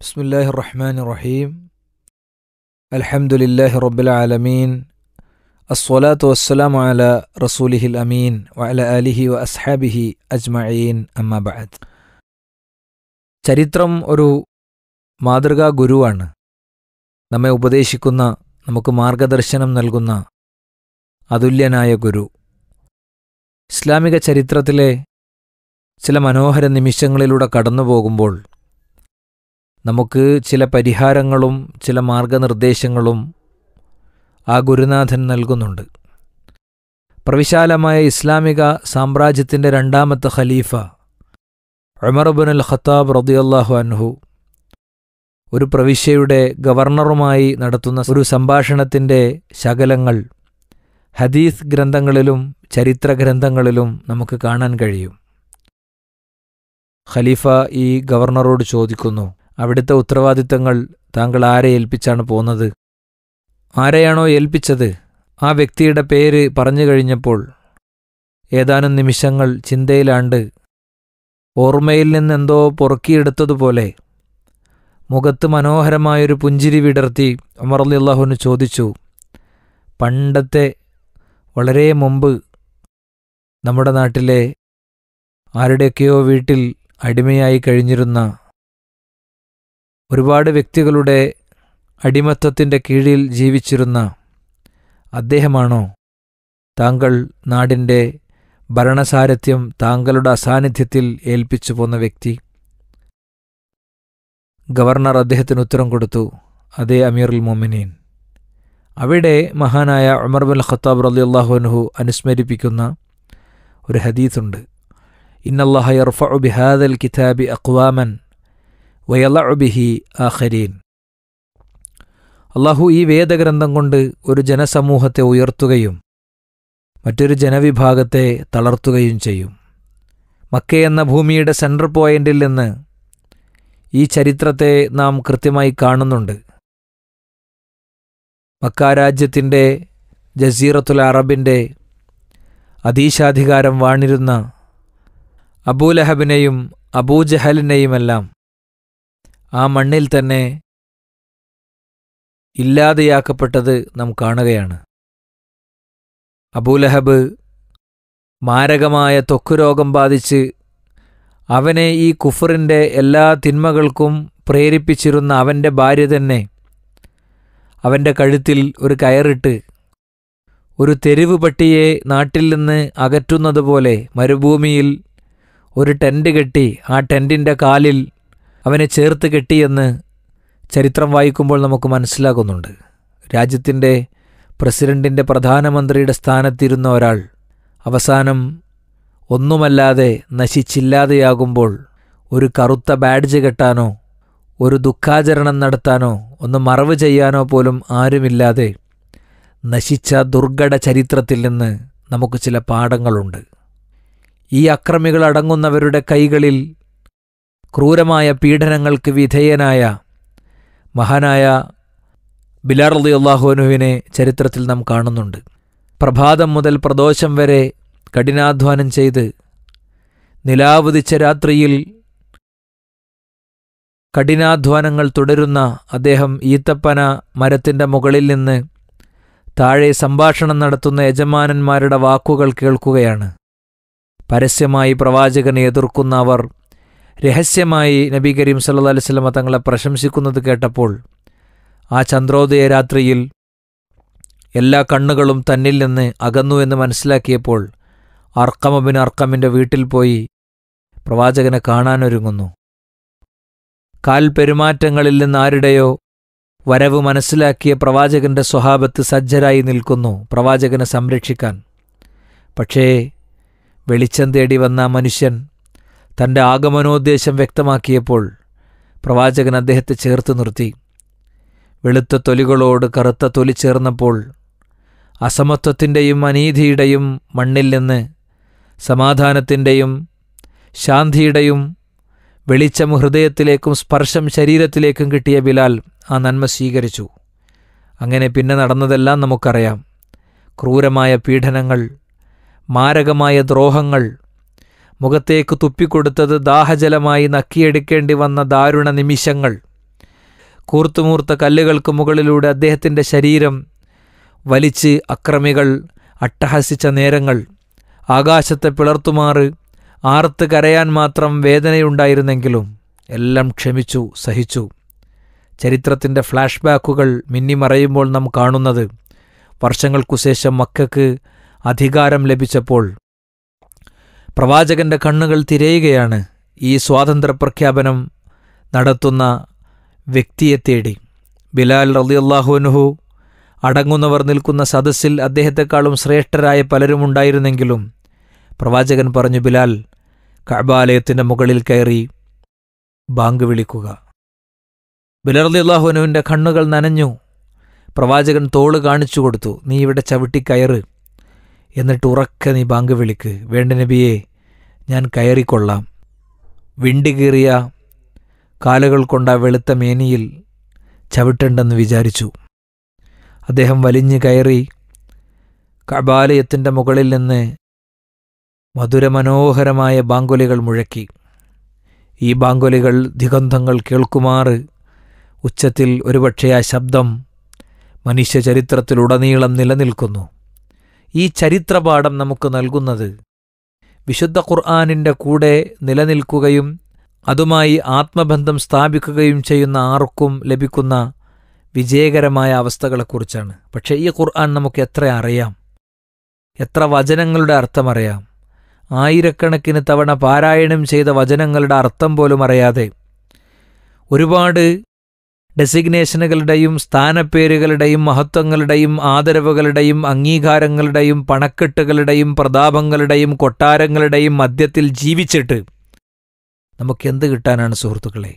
بسم الله الرحمن الرحيم الحمد لله رب العالمين الصلاة والسلام على رسوله الأمين وعلى آله وأصحابه أجمعين أما بعد ചരിത്രം ഒരു മാതൃകാ ഗുരുവാണ് നമ്മെ ഉപദേശിക്കുന്ന നമുക്ക് മാർഗദർശനം നൽകുന്ന അതുല്യനായ ഗുരു ഇസ്ലാമിക ചരിത്രത്തിലെ ചില മനോഹര നിമിഷങ്ങളിലൂടെ കടന്നു പോകുമ്പോൾ നമുക്ക് ചില പരിഹാരങ്ങളും ചില മാർഗനിർദ്ദേശങ്ങളും ആ ഗുരുനാഥൻ നൽകുന്നുണ്ട്. പ്രവിശാലമായ ഇസ്ലാമിക സാമ്രാജ്യത്തിന്റെ രണ്ടാമത്തെ ഖലീഫ ഉമർബുൻ അൽ ഖത്താബ് റദിയല്ലാഹു അൻഹു ഒരു പ്രവിശ്യയുടെ ഗവർണറുമായി നടത്തുന്ന ഒരു സംഭാഷണത്തിന്റെ ശകലങ്ങൾ ഹദീസ് ഗ്രന്ഥങ്ങളിലും ചരിത്ര ഗ്രന്ഥങ്ങളിലും നമുക്ക് കാണാൻ കഴിയും. ഖലീഫ ഈ ഗവർണറോട് ചോദിക്കുന്നു അവിടുത്തെ ഉത്തരവാദിത്തങ്ങൾ താങ്കൾ ആരെ ഏൽപ്പിച്ചാണ് പോന്നത്? ആരെയാണോ ഏൽപ്പിച്ചത്? ആ വ്യക്തിയുടെ പേര് പറഞ്ഞു കഴിഞ്ഞപ്പോൾ ഏതാനും നിമിഷങ്ങൾ ചിന്തയിലാണ്ട് ഓർമ്മയിൽ നിന്നെന്തോ പൊറുക്കിയെടുത്തതുപോലെ മുഖത്ത് മനോഹരമായൊരു പുഞ്ചിരി വിടർത്തി ഉമർ അലി അള്ളാഹുവിന് ചോദിച്ചു പണ്ടത്തെ വളരെ മുമ്പ് നമ്മുടെ നാട്ടിലെ ആരുടെയൊക്കെയോ വീട്ടിൽ അടിമയായി കഴിഞ്ഞിരുന്ന ഒരുപാട് വ്യക്തികളുടെ അടിമത്വത്തിന്റെ കീഴിൽ ജീവിച്ചിരുന്ന അദ്ദേഹമാണോ? താങ്കൾ നാടിന്റെ ഭരണസാരഥ്യം താങ്കളുടെ അസാന്നിധ്യത്തിൽ ഏൽപ്പിച്ചു പോന്ന വ്യക്തി? ഗവർണർ അദ്ദേഹത്തിന് ഉത്തരം കൊടുത്തു അതേ അമീറുൽ മൊമിനീൻ. അവിടെ മഹാനായ ഉമർ ബുൽ ഖത്താബ് റലിയല്ലാഹുഅൻഹു അനുസ്മരിപ്പിക്കുന്ന ഒരു ഹദീസുണ്ട്. ഇന്നല്ലാഹ യർഫഉ ബിഹാദൽ കിതാബി അക്വാമൻ വയലഉ ആഹരീൻ അള്ളാഹു ഈ വേദഗ്രന്ഥം കൊണ്ട് ഒരു ജനസമൂഹത്തെ ഉയർത്തുകയും മറ്റൊരു ജനവിഭാഗത്തെ തളർത്തുകയും ചെയ്യും. മക്ക എന്ന ഭൂമിയുടെ സെൻട്രൽ പോയിന്റിൽ നിന്ന് ഈ ചരിത്രത്തെ നാം കൃത്യമായി കാണുന്നുണ്ട്. മക്ക രാജ്യത്തിന്റെ ജസീറത്തുൽ അറബിന്റെ അതീശാധികാരം വാണിരുന്ന അബൂലഹബിനെയും അബൂജഹലിനെയുമെല്ലാം ആ മണ്ണിൽ തന്നെ ഇല്ലാതെയാക്കപ്പെട്ടത് നാം കാണുകയാണ്. അബൂലഹബ് മാരകമായ ത്വക്കുരോഗം ബാധിച്ച് അവനെ ഈ കുഫറിന്റെ എല്ലാ തിന്മകൾക്കും പ്രേരിപ്പിച്ചിരുന്ന അവന്റെ ഭാര്യ തന്നെ അവന്റെ കഴുത്തിൽ ഒരു കയറിട്ട് ഒരു തെരുവ് പട്ടിയെ നാട്ടിൽ നിന്ന് അകറ്റുന്നതുപോലെ മരുഭൂമിയിൽ ഒരു ടെന്റ് കെട്ടി ആ ടെന്റിന്റെ കാലിൽ അവനെ ചേർത്ത് കെട്ടിയെന്ന് ചരിത്രം വായിക്കുമ്പോൾ നമുക്ക് മനസ്സിലാകുന്നുണ്ട്. രാജ്യത്തിന്റെ പ്രസിഡന്റിന്റെ പ്രധാനമന്ത്രിയുടെ സ്ഥാനത്തിരുന്ന ഒരാൾ അവസാനം ഒന്നുമല്ലാതെ നശിച്ചില്ലാതെയാകുമ്പോൾ ഒരു കറുത്ത ബാഡ്ജ് കെട്ടാനോ ഒരു ദുഃഖാചരണം നടത്താനോ ഒന്ന് മറവ് ചെയ്യാനോ പോലും ആരുമില്ലാതെ നശിച്ച ദുർഘട ചരിത്രത്തിൽ നിന്ന് നമുക്ക് ചില പാഠങ്ങളുണ്ട്. ഈ അക്രമികൾ അടങ്ങുന്നവരുടെ കൈകളിൽ ക്രൂരമായ പീഡനങ്ങൾക്ക് വിധേയനായ മഹാനായ ബിലാർ അലി അള്ളാഹുനുവിനെ ചരിത്രത്തിൽ നാം കാണുന്നുണ്ട്. പ്രഭാതം മുതൽ പ്രദോഷം വരെ കഠിനാധ്വാനം ചെയ്ത് നിലാവുദിച്ച രാത്രിയിൽ കഠിനാധ്വാനങ്ങൾ തുടരുന്ന അദ്ദേഹം ഈത്തപ്പന മരത്തിന്റെ മുകളിൽ നിന്ന് താഴെ സംഭാഷണം നടത്തുന്ന യജമാനന്മാരുടെ വാക്കുകൾ കേൾക്കുകയാണ്. പരസ്യമായി പ്രവാചകനെ എതിർക്കുന്ന അവർ രഹസ്യമായി നബി കരീം സല്ലാ അലിസ്ലമ തങ്ങളെ പ്രശംസിക്കുന്നത് കേട്ടപ്പോൾ ആ ചന്ദ്രോദയ രാത്രിയിൽ എല്ലാ കണ്ണുകളും തന്നിൽ നിന്ന് അകന്നു എന്ന് മനസ്സിലാക്കിയപ്പോൾ അർക്കമബിൻ അർക്കമിന്റെ വീട്ടിൽ പോയി പ്രവാചകനെ കാണാനൊരുങ്ങുന്നു. കാൽ പെരുമാറ്റങ്ങളിൽ നിന്ന് ആരുടെയോ വരവ് മനസ്സിലാക്കിയ പ്രവാചകന്റെ സ്വഭാവത്ത് സജ്ജരായി നിൽക്കുന്നു പ്രവാചകനെ സംരക്ഷിക്കാൻ. പക്ഷേ വെളിച്ചം തേടി വന്ന മനുഷ്യൻ തന്റെ ആഗമനോദ്ദേശം വ്യക്തമാക്കിയപ്പോൾ പ്രവാചകൻ അദ്ദേഹത്തെ ചേർത്ത് നിർത്തി. വെളുത്ത തൊലികളോട് കറുത്ത തൊലി ചേർന്നപ്പോൾ അസമത്വത്തിന്റെയും അനീതിയുടെയും മണ്ണിൽ നിന്ന് സമാധാനത്തിന്റെയും ശാന്തിയുടെയും വെളിച്ചം ഹൃദയത്തിലേക്കും സ്പർശം ശരീരത്തിലേക്കും കിട്ടിയ ബിലാൽ ആ നന്മ സ്വീകരിച്ചു. അങ്ങനെ പിന്നെ നടന്നതെല്ലാം നമുക്കറിയാം. ക്രൂരമായ പീഡനങ്ങൾ മാരകമായ ദ്രോഹങ്ങൾ മുഖത്തേക്ക് തുപ്പിക്കൊടുത്തത് ദാഹജലമായി നക്കിയെടുക്കേണ്ടി വന്ന ദാരുണ നിമിഷങ്ങൾ. കൂർത്തുമൂർത്ത കല്ലുകൾക്ക് മുകളിലൂടെ അദ്ദേഹത്തിന്റെ ശരീരം വലിച്ച് അക്രമികൾ അട്ടഹസിച്ച നേരങ്ങൾ ആകാശത്തെ പിളർത്തുമാറ് ആർത്ത് കരയാൻ മാത്രം വേദനയുണ്ടായിരുന്നെങ്കിലും എല്ലാം ക്ഷമിച്ചു സഹിച്ചു. ചരിത്രത്തിന്റെ ഫ്ലാഷ് ബാക്കുകൾ മിന്നിമറയുമ്പോൾ നാം കാണുന്നത് വർഷങ്ങൾക്കുശേഷം മക്കൾക്ക് അധികാരം ലഭിച്ചപ്പോൾ പ്രവാചകന്റെ കണ്ണുകൾ തിരയുകയാണ്. ഈ സ്വാതന്ത്ര്യ പ്രഖ്യാപനം നടത്തുന്ന വ്യക്തിയെ തേടി. ബിലാൽ റലിയല്ലാഹുനുഹു അടങ്ങുന്നവർ നിൽക്കുന്ന സദസ്സിൽ അദ്ദേഹത്തെക്കാളും ശ്രേഷ്ഠരായ പലരും ഉണ്ടായിരുന്നെങ്കിലും പ്രവാചകൻ പറഞ്ഞു ബിലാൽ കഅബാലയത്തിന്റെ മുകളിൽ കയറി ബാങ്ക് വിളിക്കുക. ബിലാൽ റളിയല്ലാഹുവിനുവിന്റെ കണ്ണുകൾ നനഞ്ഞു. പ്രവാചകൻ തോൾ കാണിച്ചു കൊടുത്തു നീ ഇവിടെ ചവിട്ടി കയറ്. എന്നിട്ട് ഉറക്കെ നീ ബാങ്ക് വിളിക്ക്. വേണ്ട നബിയെ ഞാൻ കയറിക്കൊള്ളാം. വിണ്ടുകീറിയ കാലുകൾ കൊണ്ട വെളുത്ത മേനിയിൽ ചവിട്ടണ്ടെന്ന് വിചാരിച്ചു. അദ്ദേഹം വലിഞ്ഞു കയറി കബാലയത്തിന്റെ മുകളിൽ നിന്ന് മധുരമനോഹരമായ ബാങ്കുലികൾ മുഴക്കി. ഈ ബാങ്കുലികൾ ദിഗന്ധങ്ങൾ കേൾക്കുമാറ്. ഉച്ചത്തിൽ ഒരുപക്ഷെ ആ ശബ്ദം മനുഷ്യചരിത്രത്തിലുടനീളം നിലനിൽക്കുന്നു. ഈ ചരിത്രപാഠം നമുക്ക് നൽകുന്നത്. വിശുദ്ധ ഖുർആാനിന്റെ കൂടെ നിലനിൽക്കുകയും അതുമായി ആത്മബന്ധം സ്ഥാപിക്കുകയും ചെയ്യുന്ന ആർക്കും ലഭിക്കുന്ന വിജയകരമായ അവസ്ഥകളെക്കുറിച്ചാണ്. പക്ഷേ ഈ ഖുർആൻ നമുക്ക് എത്ര അറിയാം? എത്ര വചനങ്ങളുടെ അർത്ഥമറിയാം ആയിരക്കണക്കിന് തവണ പാരായണം ചെയ്ത വചനങ്ങളുടെ അർത്ഥം പോലും അറിയാതെ ഒരുപാട് ഡെസിഗ്നേഷനുകളുടെയും സ്ഥാനപ്പേരുകളുടെയും മഹത്വങ്ങളുടെയും ആദരവുകളുടെയും അംഗീകാരങ്ങളുടെയും പണക്കെട്ടുകളുടെയും പ്രതാപങ്ങളുടെയും കൊട്ടാരങ്ങളുടെയും മധ്യത്തിൽ ജീവിച്ചിട്ട് നമുക്കെന്ത് കിട്ടാനാണ് സുഹൃത്തുക്കളെ?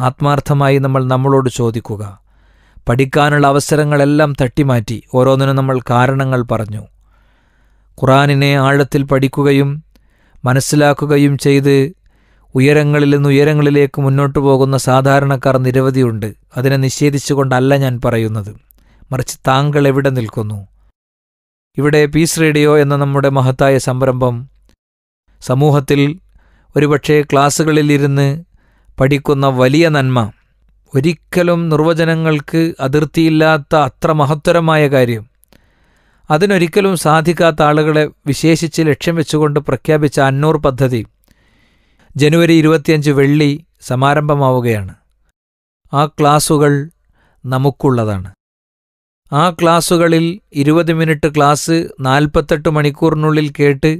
ആത്മാർത്ഥമായി നമ്മൾ നമ്മളോട് ചോദിക്കുക. പഠിക്കാനുള്ള അവസരങ്ങളെല്ലാം തട്ടിമാറ്റി ഓരോന്നിനും നമ്മൾ കാരണങ്ങൾ പറഞ്ഞു. ഖുറാനിനെ ആഴത്തിൽ പഠിക്കുകയും മനസ്സിലാക്കുകയും ചെയ്ത് ഉയരങ്ങളിൽ നിന്ന് ഉയരങ്ങളിലേക്ക് മുന്നോട്ടു പോകുന്ന സാധാരണക്കാർ നിരവധിയുണ്ട്. അതിനെ നിഷേധിച്ചുകൊണ്ടല്ല ഞാൻ പറയുന്നത്. മറിച്ച് താങ്കൾ എവിടെ നിൽക്കുന്നു? ഇവിടെ പീസ് റേഡിയോ എന്ന നമ്മുടെ മഹത്തായ സംരംഭം സമൂഹത്തിൽ ഒരുപക്ഷെ ക്ലാസ്സുകളിലിരുന്ന് പഠിക്കുന്ന വലിയ നന്മ. ഒരിക്കലും നിർവചനങ്ങൾക്ക് അതിർത്തിയില്ലാത്ത അത്ര മഹത്തരമായ കാര്യം. അതിനൊരിക്കലും സാധിക്കാത്ത ആളുകളെ വിശേഷിച്ച് ലക്ഷ്യം വെച്ചുകൊണ്ട് പ്രഖ്യാപിച്ച അന്നൂർ പദ്ധതി. ജനുവരി ഇരുപത്തിയഞ്ച് വെള്ളി സമാരംഭമാവുകയാണ്. ആ ക്ലാസുകൾ നമുക്കുള്ളതാണ്. ആ ക്ലാസുകളിൽ ഇരുപത് മിനിറ്റ് ക്ലാസ് നാൽപ്പത്തെട്ട് മണിക്കൂറിനുള്ളിൽ കേട്ട്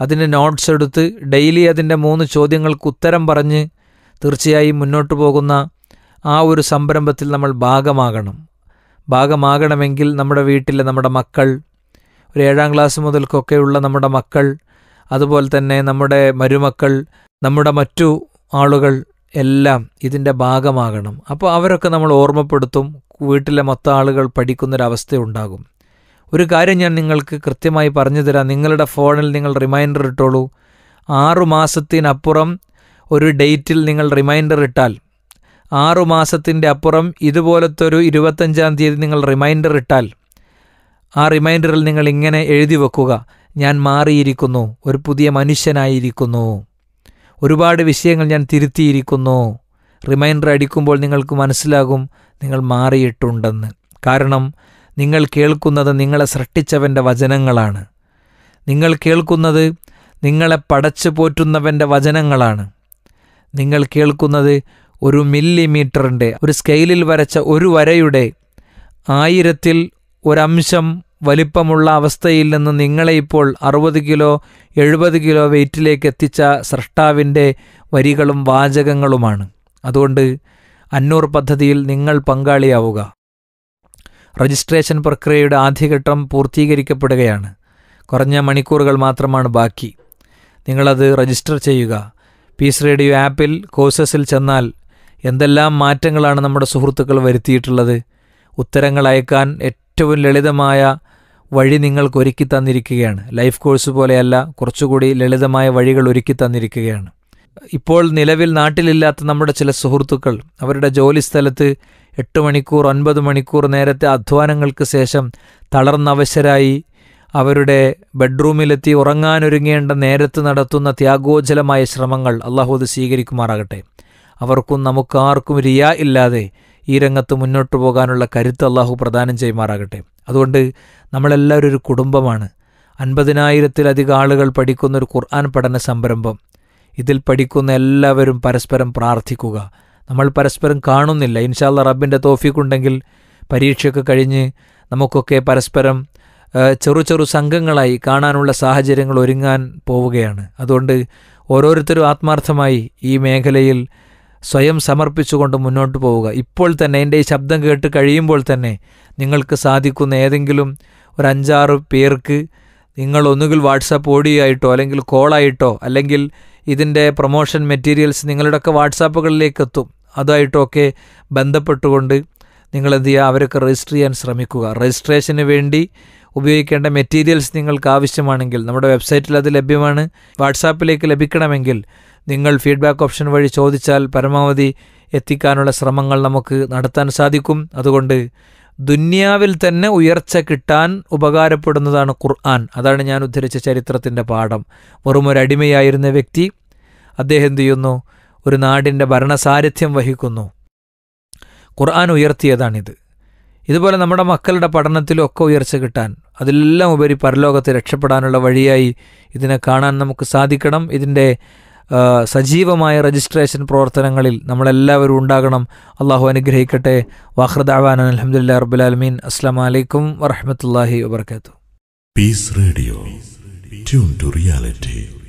അതിന്റെ നോട്ട്സ് എടുത്ത് ഡെയിലി അതിന്റെ മൂന്ന് ചോദ്യങ്ങൾക്ക് ഉത്തരം പറഞ്ഞ് തീർച്ചയായും മുന്നോട്ട് പോകുന്ന ആ ഒരു സംരംഭത്തിൽ നമ്മൾ ഭാഗമാകണം. ഭാഗമാകണമെങ്കിൽ നമ്മുടെ വീട്ടിലെ നമ്മുടെ മക്കൾ ഒരു ഏഴാം ക്ലാസ് മുതൽക്കൊക്കെയുള്ള നമ്മുടെ മക്കൾ അതുപോലെ തന്നെ നമ്മുടെ മരുമക്കൾ നമ്മുടെ മറ്റു ആളുകൾ എല്ലാം ഇതിന്റെ ഭാഗമാകണം. അപ്പോൾ അവരൊക്കെ നമ്മൾ ഓർമ്മപ്പെടുത്തും വീട്ടിലെ മൊത്തം ആളുകൾ പഠിക്കുന്നൊരവസ്ഥ ഉണ്ടാകും ഒരു കാര്യം ഞാൻ നിങ്ങൾക്ക് കൃത്യമായി പറഞ്ഞു തരാം. നിങ്ങളുടെ ഫോണിൽ നിങ്ങൾ റിമൈൻഡർ ഇട്ടോളൂ. ആറു മാസത്തിനപ്പുറം ഒരു ഡേറ്റിൽ നിങ്ങൾ റിമൈൻഡർ ഇട്ടാൽ ആറു മാസത്തിന്റെ അപ്പുറം ഇതുപോലത്തെ ഒരു ഇരുപത്തഞ്ചാം തീയതി നിങ്ങൾ റിമൈൻഡർ ഇട്ടാൽ ആ റിമൈൻഡറിൽ നിങ്ങൾ ഇങ്ങനെ എഴുതി വെക്കുക. ഞാൻ മാറിയിരിക്കുന്നു. ഒരു പുതിയ മനുഷ്യനായിരിക്കുന്നു. ഒരുപാട് വിഷയങ്ങൾ ഞാൻ തിരുത്തിയിരിക്കുന്നു. റിമൈൻഡർ അടിക്കുമ്പോൾ നിങ്ങൾക്ക് മനസ്സിലാകും നിങ്ങൾ മാറിയിട്ടുണ്ടെന്ന്. കാരണം നിങ്ങൾ കേൾക്കുന്നത് നിങ്ങളെ സൃഷ്ടിച്ചവന്റെ വചനങ്ങളാണ്. നിങ്ങൾ കേൾക്കുന്നത് നിങ്ങളെ പടച്ചു പോറ്റുന്നവന്റെ വചനങ്ങളാണ്. നിങ്ങൾ കേൾക്കുന്നത് ഒരു മില്ലിമീറ്ററിന്റെ ഒരു സ്കെയിലിൽ വരച്ച ഒരു വരയുടെ ആയിരത്തിൽ ഒരംശം വലിപ്പമുള്ള അവസ്ഥയിൽ നിന്ന് നിങ്ങളെ ഇപ്പോൾ അറുപത് കിലോ എഴുപത് കിലോ വെയിറ്റിലേക്ക് എത്തിച്ച സൃഷ്ടാവിന്റെ വരികളും വാചകങ്ങളുമാണ്. അതുകൊണ്ട് അന്നൂർ പദ്ധതിയിൽ നിങ്ങൾ പങ്കാളിയാവുക. രജിസ്ട്രേഷൻ പ്രക്രിയയുടെ ആദ്യഘട്ടം പൂർത്തീകരിക്കപ്പെടുകയാണ്. കുറഞ്ഞ മണിക്കൂറുകൾ മാത്രമാണ് ബാക്കി. നിങ്ങളത് രജിസ്റ്റർ ചെയ്യുക. പീസ് റേഡിയോ ആപ്പിൽ കോഴ്സസിൽ ചെന്നാൽ എന്തെല്ലാം മാറ്റങ്ങളാണ് നമ്മുടെ സുഹൃത്തുക്കൾ വരുത്തിയിട്ടുള്ളത്? ഉത്തരങ്ങൾ അയക്കാൻ ഏറ്റവും ലളിതമായ വഴി നിങ്ങൾക്ക് ഒരുക്കി തന്നിരിക്കുകയാണ്. ലൈഫ് കോഴ്സ് പോലെയല്ല കുറച്ചുകൂടി ലളിതമായ വഴികൾ ഒരുക്കി തന്നിരിക്കുകയാണ്. ഇപ്പോൾ നിലവിൽ നാട്ടിലില്ലാത്ത നമ്മുടെ ചില സുഹൃത്തുക്കൾ അവരുടെ ജോലി സ്ഥലത്ത് എട്ട് മണിക്കൂർ ഒൻപത് മണിക്കൂർ നേരത്തെ അധ്വാനങ്ങൾക്ക് ശേഷം തളർന്നവശരായി അവരുടെ ബെഡ്റൂമിലെത്തി ഉറങ്ങാനൊരുങ്ങേണ്ട നേരത്ത് നടത്തുന്ന ത്യാഗോജലമായ ശ്രമങ്ങൾ അള്ളാഹു അത് സ്വീകരിക്കുമാറാകട്ടെ. അവർക്കും നമുക്കാർക്കും റിയ ഇല്ലാതെ ഈ രംഗത്ത് മുന്നോട്ട് പോകാനുള്ള കരുത്ത് അള്ളാഹു പ്രദാനം ചെയ്യുമാറാകട്ടെ. അതുകൊണ്ട് നമ്മളെല്ലാവരും ഒരു കുടുംബമാണ്. അൻപതിനായിരത്തിലധികം ആളുകൾ പഠിക്കുന്ന ഒരു ഖുർആൻ പഠന സംരംഭം. ഇതിൽ പഠിക്കുന്ന എല്ലാവരും പരസ്പരം പ്രാർത്ഥിക്കുക. നമ്മൾ പരസ്പരം കാണുന്നില്ല. ഇൻഷാല്ല റബ്ബിന്റെ തോഫിക്കുണ്ടെങ്കിൽ പരീക്ഷയൊക്കെ കഴിഞ്ഞ് നമുക്കൊക്കെ പരസ്പരം ചെറു ചെറു സംഘങ്ങളായി കാണാനുള്ള സാഹചര്യങ്ങൾ ഒരുങ്ങാൻ പോവുകയാണ്. അതുകൊണ്ട് ഓരോരുത്തരും ആത്മാർത്ഥമായി ഈ മേഖലയിൽ സ്വയം സമർപ്പിച്ചുകൊണ്ട് മുന്നോട്ട് പോവുക. ഇപ്പോൾ തന്നെ എന്റെ ഈ ശബ്ദം കേട്ട് കഴിയുമ്പോൾ തന്നെ നിങ്ങൾക്ക് സാധിക്കുന്ന ഏതെങ്കിലും ഒരു അഞ്ചാറ് പേർക്ക് നിങ്ങൾ ഒന്നുകിൽ വാട്സാപ്പ് ഓഡിയോ അല്ലെങ്കിൽ കോളായിട്ടോ അല്ലെങ്കിൽ ഇതിന്റെ പ്രൊമോഷൻ മെറ്റീരിയൽസ് നിങ്ങളുടെയൊക്കെ വാട്സാപ്പുകളിലേക്ക് എത്തും അതായിട്ടൊക്കെ ബന്ധപ്പെട്ടുകൊണ്ട് നിങ്ങൾ എന്ത് ചെയ്യുക? അവരൊക്കെ രജിസ്റ്റർ ചെയ്യാൻ ശ്രമിക്കുക. രജിസ്ട്രേഷന് വേണ്ടി ഉപയോഗിക്കേണ്ട മെറ്റീരിയൽസ് നിങ്ങൾക്ക് ആവശ്യമാണെങ്കിൽ നമ്മുടെ വെബ്സൈറ്റിൽ അത് ലഭ്യമാണ്. വാട്സാപ്പിലേക്ക് ലഭിക്കണമെങ്കിൽ നിങ്ങൾ ഫീഡ്ബാക്ക് ഓപ്ഷൻ വഴി ചോദിച്ചാൽ പരമാവധി എത്തിക്കാനുള്ള ശ്രമങ്ങൾ നമുക്ക് നടത്താൻ സാധിക്കും. അതുകൊണ്ട് ദുന്യാവിൽ തന്നെ ഉയർച്ച കിട്ടാൻ ഉപകാരപ്പെടുന്നതാണ് ഖുർആൻ. അതാണ് ഞാൻ ഉദ്ധരിച്ച ചരിത്രത്തിന്റെ പാഠം. വെറും ഒരു അടിമയായിരുന്ന വ്യക്തി അദ്ദേഹം എന്ത് ചെയ്യുന്നു? ഒരു നാടിന്റെ ഭരണസാരഥ്യം വഹിക്കുന്നു. ഖുർആൻ ഉയർത്തിയതാണിത്. ഇതുപോലെ നമ്മുടെ മക്കളുടെ പഠനത്തിലും ഒക്കെ ഉയർച്ച കിട്ടാൻ അതിലെല്ലാം ഉപരി പരലോകത്ത് രക്ഷപ്പെടാനുള്ള വഴിയായി ഇതിനെ കാണാൻ നമുക്ക് സാധിക്കണം. ഇതിന്റെ സജീവമായ രജിസ്ട്രേഷൻ പ്രവർത്തനങ്ങളിൽ നമ്മളെല്ലാവരും ഉണ്ടാകണം. അള്ളാഹു അനുഗ്രഹിക്കട്ടെ. വാഹൃദാവാൻ അലഹമുല്ലാ റബുലാലമീൻ അസ്സാം വലൈക്കും വറഹമത്തല്ലാഹി വാബർക്കാത്തു പീസ് റേഡിയോ ടു reality.